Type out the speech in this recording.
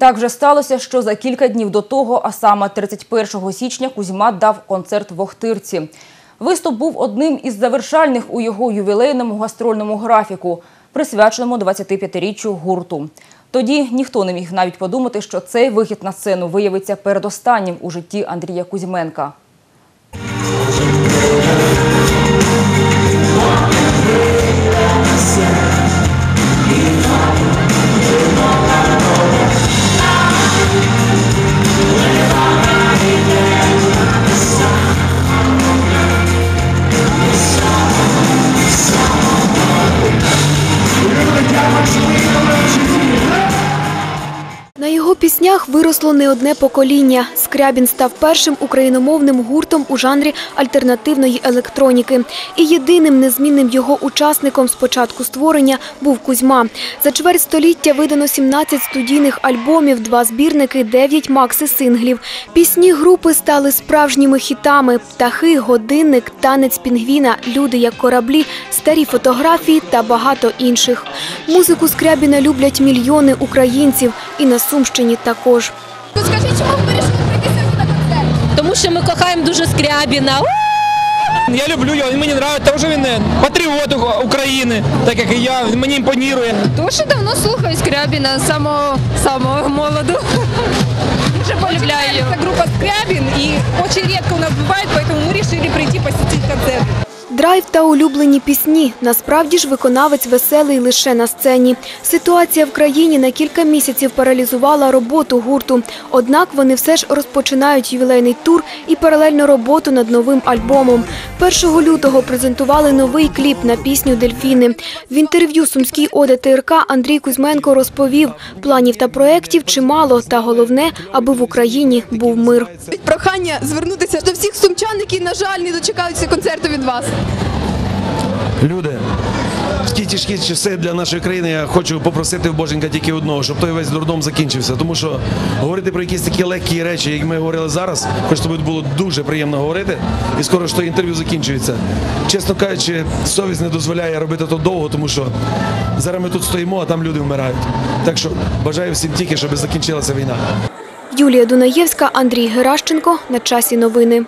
Так вже сталося, що за кілька днів до того, а саме 31 січня, Кузьма дав концерт в Охтирці. Виступ був одним із завершальних у його ювілейному гастрольному графіку, присвяченому 25-річчю гурту. Тоді ніхто не міг навіть подумати, що цей вихід на сцену виявиться передостаннім у житті Андрія Кузьменка. Піснях виросло не одне покоління. Скрябін став першим україномовним гуртом у жанрі альтернативної електроніки. І єдиним незмінним його учасником з початку створення був Кузьма. За чверть століття видано 17 студійних альбомів, два збірники, 9 макси-синглів. Пісні групи стали справжніми хітами: птахи, годинник, танець пінгвіна, люди як кораблі, старі фотографії та багато інших. Музику Скрябіна люблять мільйони українців і на Сумщині також. Ну скажіть, чому ви вирішили прийти сьогодні на концерт? Тому що ми кохаємо дуже Скрябіна. Я люблю його, він мені подобається, тому що він е, патріот У- України, так як і я, він мені імпонує. Дуже давно слухаю Скрябіна, самого, самого молоду. Дуже полюбляю його. Это группа Скрябин, и очень редко у нас бывает, поэтому мы решили прийти посетить концерт. Драйв та улюблені пісні. Насправді ж виконавець веселий лише на сцені. Ситуація в країні на кілька місяців паралізувала роботу гурту. Однак вони все ж розпочинають ювілейний тур і паралельно роботу над новим альбомом. 1 лютого презентували новий кліп на пісню Дельфіни. В інтерв'ю сумській оде ТРК Андрій Кузьменко розповів, планів та проєктів чимало, та головне, аби в Україні був мир. Прохання звернутися до всіх сумчан, які, на жаль, не дочекаються концерту від вас. Люди, в ті тяжкі часи для нашої країни я хочу попросити в Боженька тільки одного, щоб той весь дурдом закінчився. Тому що говорити про якісь такі легкі речі, як ми говорили зараз, хоч тобі було дуже приємно говорити, і скоро ж то інтерв'ю закінчується. Чесно кажучи, совість не дозволяє робити то довго, тому що зараз ми тут стоїмо, а там люди вмирають. Так що бажаю всім тільки, щоб закінчилася війна. Юлія Дунаєвська, Андрій Геращенко. На часі новини.